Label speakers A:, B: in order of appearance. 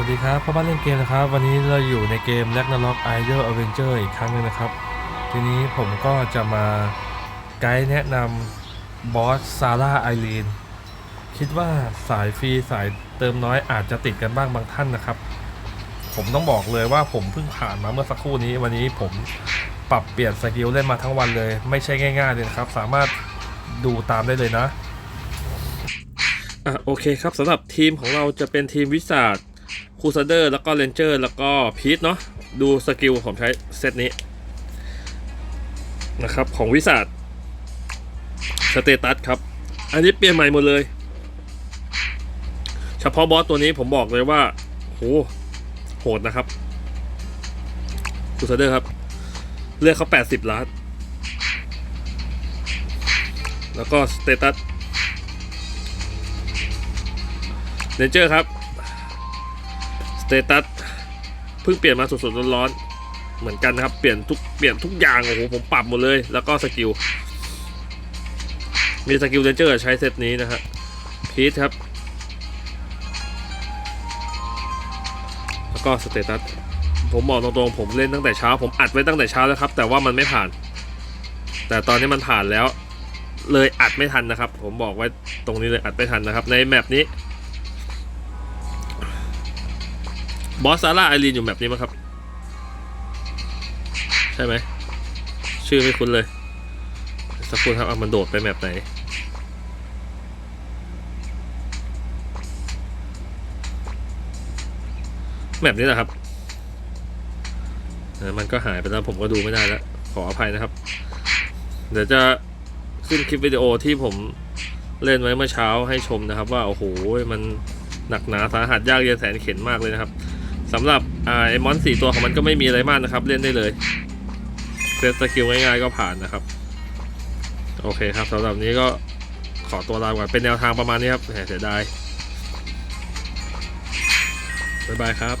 A: วัสดีครับพ่อบ้านเล่นเกมนะครับ วันนี้เราอยู่ในเกม Ragnarok Idol Avenger อีกครั้งหนึงนะครับ ทีนี้ผมก็จะมาไกด์แนะนำบอสซาร่าไอรีนคิดว่าสายฟรีสายเติมน้อยอาจจะติดกันบ้างบางท่านนะครับ ผมต้องบอกเลยว่าผมเพิ่งผ่านมาเมื่อสักครู่นี้ วันนี้ผมปรับเปลี่ยนสกิลเล่นมาทั้งวันเลย ไม่ใช่ง่ายๆเลยนะครับ สามารถดูตามได้เลยนะอะโอเคครับสำหรับทีมของเราจะเป็นทีมวิสาด คูซเดอร์แล้วก็เรนเจอร์แล้วก็พีทเนาะดูสกิลผมใช้เซตนี้นะครับของวิสาดสเตตัสครับ อันนี้เปลี่ยนใหม่หมดเลย เฉพาะบอสตัวนี้ผมบอกเลยว่าโหโหดนะครับคูซเดอร์ครับ เลือกเขา 80 ล้าน แล้วก็สเตตัสเลนเจอร์ครับ สเตตัสเพิ่งเปลี่ยนมาสดๆร้อนๆเหมือนกันนะครับ เปลี่ยนทุกเปลี่ยนทุกอย่างโอ้โหผมปรับหมดเลย แล้วก็สกิลมีสกิลเนเจอร์ใช้เซตนี้นะฮะพีทครับ แล้วก็สเตตัสผมบอกตรงๆผมเล่นตั้งแต่เช้า ผมอัดไว้ตั้งแต่เช้าแล้วครับ แต่ว่ามันไม่ผ่าน แต่ตอนนี้มันผ่านแล้ว เลยอัดไม่ทันนะครับ ผมบอกไว้ตรงนี้เลยอัดไม่ทันนะครับ ในแมปนี้ บอสซาร่าไอรีนอยู่แบบนี้มั้งครับ ใช่ไหม ชื่อไม่คุ้นเลย สักครู่ครับเอามันโดดไปแมปไหนแมปนี้แหละครับมันก็หายไปแล้วผมก็ดูไม่ได้แล้ว ขออภัยนะครับ เดี๋ยวจะขึ้นคลิปวิดีโอที่ผมเล่นไว้เมื่อเช้าให้ชมนะครับ ว่า โอ้โหมันหนักหนาสาหัสยากเย็นแสนเข็นมากเลยนะครับ สำหรับไอมอนสี่ตัวของมันก็ไม่มีอะไรมากนะครับ เล่นได้เลยเซตสกิลง่ายๆก็ผ่านนะครับ โอเคครับสำหรับนี้ก็ขอตัวลาก่อนเป็นแนวทางประมาณนี้ครับแหมเสียดายบ๊ายบายครับ